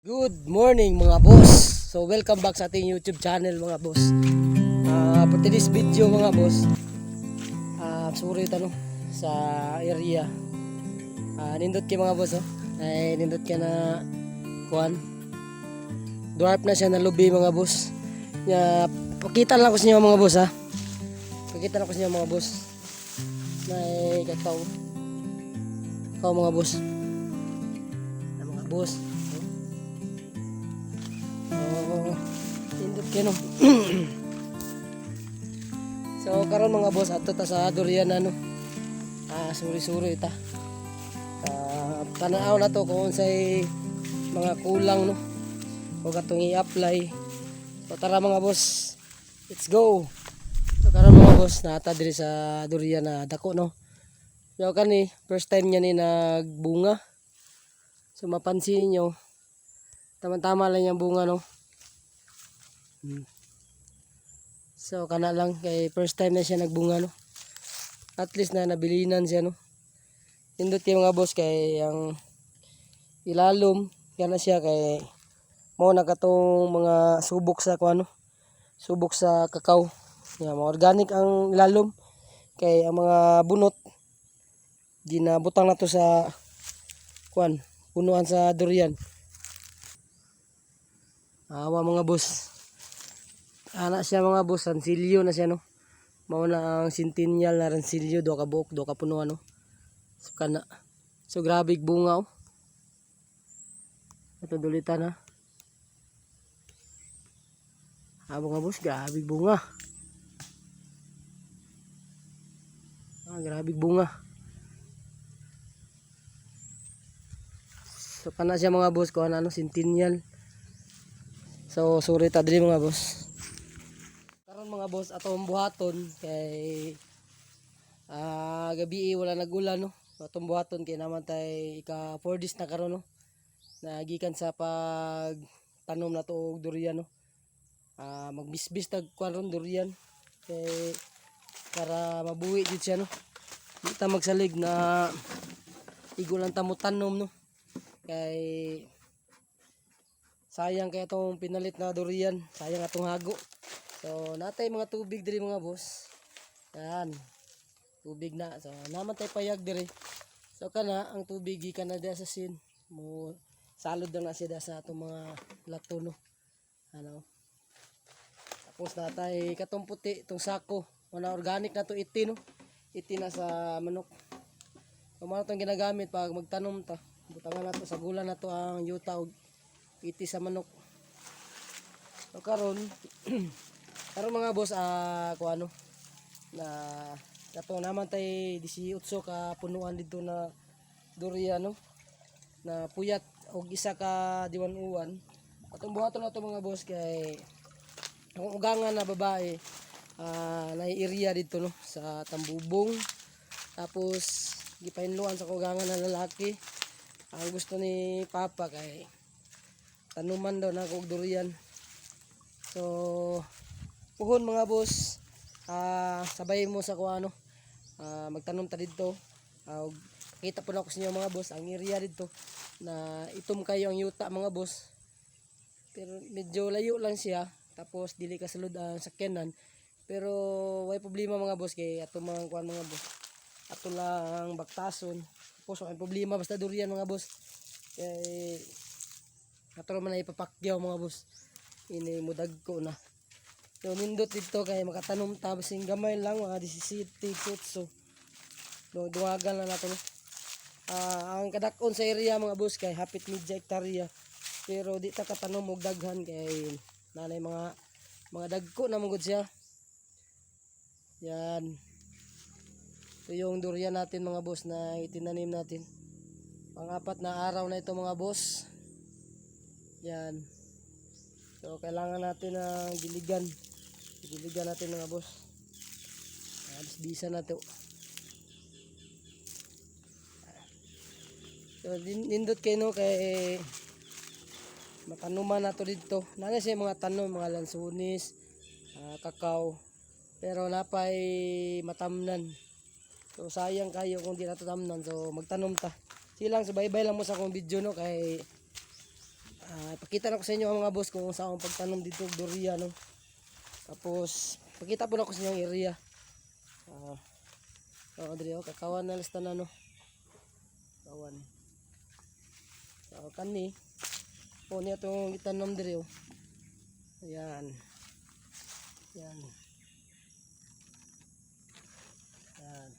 Good morning mga boss. So welcome back sa ating YouTube channel mga boss. Ah, for today's video mga boss. Ah, sorry tano sa area. Ah, nindot kay mga boss oh. Ay nindot ka na kuan. Dwarf na siya na lubi mga boss. Ya, pakita lang ko sa inyo mga boss ha. Pakita lang ko sa inyo mga boss. Nay kataw. Kau mga boss. Ah, mga boss. Indot kino. so karon mga boss ato ta sa durian ano. Ah suri-suri ta. Ah tanaw na to kung unsay mga kulang no. O katong i-apply. So tara mga boss. Let's go. So karon mga boss nata diri sa durian na dako no. So kani first time niya ni nagbunga. So mapansin nyo, Tama-tama lang yung bunga, no? Hmm. So, kana lang. Kay first time na siya nagbunga, no? At least na nabilinan siya, no? Indot yung mga boss kay ang ilalom. Kana siya kay mo na katong mga subok sa kuano subok sa kakao yeah, mga organic ang ilalom kay ang mga bunot ginabutang na to sa kuan punuan sa durian Awa mga boss. Ana siya mga boss, ransilyo na siya no. Mao ang centennial na ransilyo do ka buok, do ka puno ano. So kana. So grabe bunga oh. Ito dulitan ha. Ah mga boss, grabe bunga. Ah, grabe bunga. So kana siya mga boss ko ano centennial. So, sorry ta diri mga boss. Mga boss, atong buhaton kay ah gabi wala nagulan no. Atong buhaton kay naman tay ika 4 days na karon no. Nagikan sa pag tanom na to og durian no. Ah magbisbis tag karon durian kay para mabuhi jud siya no. Di ta magsalig na igo lang ta mo tanom no. Kay sayang kaya itong pinalit na durian sayang atong hago so natay mga tubig diri mga boss. Yan. Tubig na. So naman tay payag diri. So kana ang tubig gikan na diya sa sin. Mo salod na na siya sa atong mga lato no? Ano? Tapos natay katong puti itong sako. Wala organic na to iti no? Iti na sa manok. So mao tong ginagamit pag magtanom ta. Butangan nato sa gula na to ang yuta og iti sa manok. So karon karon mga boss ah ko ano na kato naman tay 18 ka punuan dito na durian no na puyat og isa ka diwan uwan. Atong buhaton na to mga boss kay ang ugangan na babae ah na area dito no sa Tambubong. Tapos gipahinluan sa ugangan na lalaki. Ang gusto ni Papa kay tanuman daw na kog durian so puhon mga boss. Ah sabay mo sa kuano ah magtanom ta dito. Og kita po na ko sa inyo mga boss. Ang area dito na itom kayo ang yuta mga boss. Pero medyo layo lang siya. Tapos dili ka sulod ang sakyanan. Pero way problema mga boss kay ato mga kuan mga boss. Ato lang baktason. Tapos may problema basta durian mga boss. Kay ato man na ipapakyaw mga boss. Ini mudag ko na so nindot dito kay makatanom ta basing gamay lang mga 17 putso. So duwagan lang nato no Ah, ang kadakon sa area mga boss kay hapit medya hektarya pero di ta katanom og daghan kay nanay mga mga dagko na mugod siya. Yan. Ito yung durian natin mga boss na itinanim natin. Pangapat na araw na ito mga boss. Yan so kailangan natin ng diligan diligan natin mga boss. Alis bisa na to. So nindot kayo no kay matanuman na to dito. Nana siya mga tanom mga lansunis ah, kakao. Pero napay matamnan. So sayang kayo kung di nato tamnan so magtanom ta. Silang subaybay lang mo sa akong video no kay Ah, pakita na ko sa inyo mga boss kung saan ang pagtanom dito durian no. Tapos pakita po na ko sa inyo ang area. Ah. Oh, diri oh, kakawan na lista na no. Kawan. So kani. Oh, niya tong itanom diri oh. Ayan. Ayan. Ayan.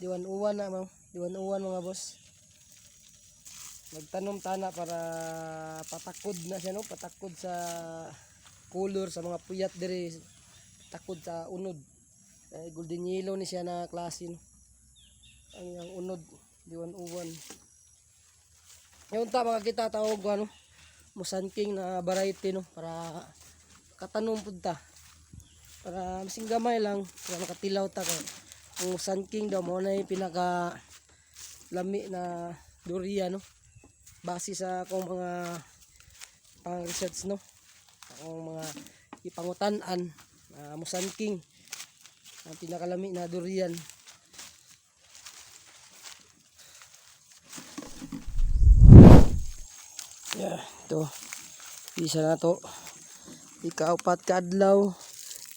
Diwan-uwan na mo. Diwan-uwan mga boss. Magtanom tana para patakod na siya no, patakod sa color sa mga puyat diri takod sa unod. Eh, golden yellow ni siya na klase no. Ang yang unod, diwan-uwan. Yung ta mga kita tawag ano, Musan King na variety no para katanom pud ta. Para masing gamay lang para makatilaw ta kay ang Musan King daw mo na yung pinaka lami na durian no base sa akong mga pang research no? Akong mga ipangutan-an na Musan King ang pinakalami na durian. Yeah ito. Isa na to. Ikaapat ka adlaw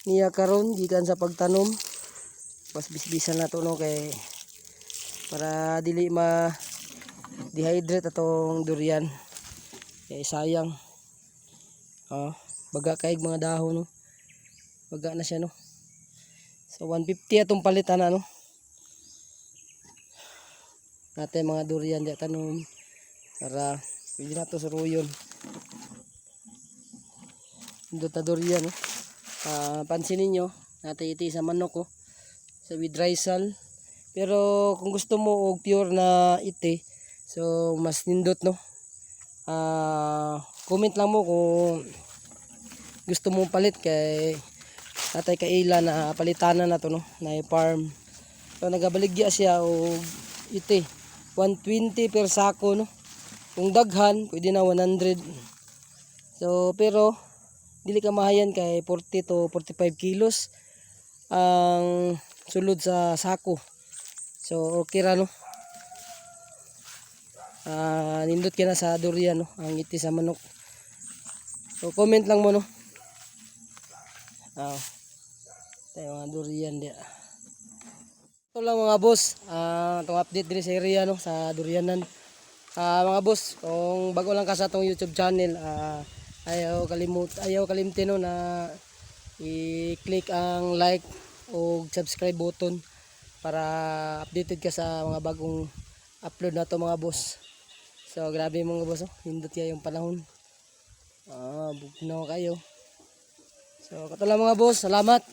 niya karon gikan sa pagtanom. Mas bisbisan na to no? Kay para dili ma dehydrate atong durian. Kay sayang. Oh baga kay mga dahon no? Baga na siya no? So 150 atong palitan na no? Natin mga durian di tanom para pwede na to suruyon Indot na durian no? Ah, pansinin nyo natin iti sa manok ko sa with risal pero kung gusto mo og pure na ite so mas nindot no? Ah comment lang mo kung gusto mo palit kay natay kaila na palitanan na to no? Na farm. So nagabaligya siya og ite 120 per sako no? Kung daghan pwede na 100 so pero dili ka mahayan kay 40 to 45 kilos ang sulod sa sako. So okay ra no Ah, nindot ka na sa durian no, ang iti sa manok. So comment lang mo no. Ah. Tayo mga durian dia. Ito lang mga boss, ah itong update din sa area no sa durianan. Ah mga boss, kung bago lang ka sa atong YouTube channel, ah ayaw kalimut ayaw kalimtin no na i-click ang like o subscribe button para updated ka sa mga bagong upload na to mga boss. So grabe mga boss, oh. hindot yung panahon. Ah, bugnaw kayo. So kato lang mga boss, salamat.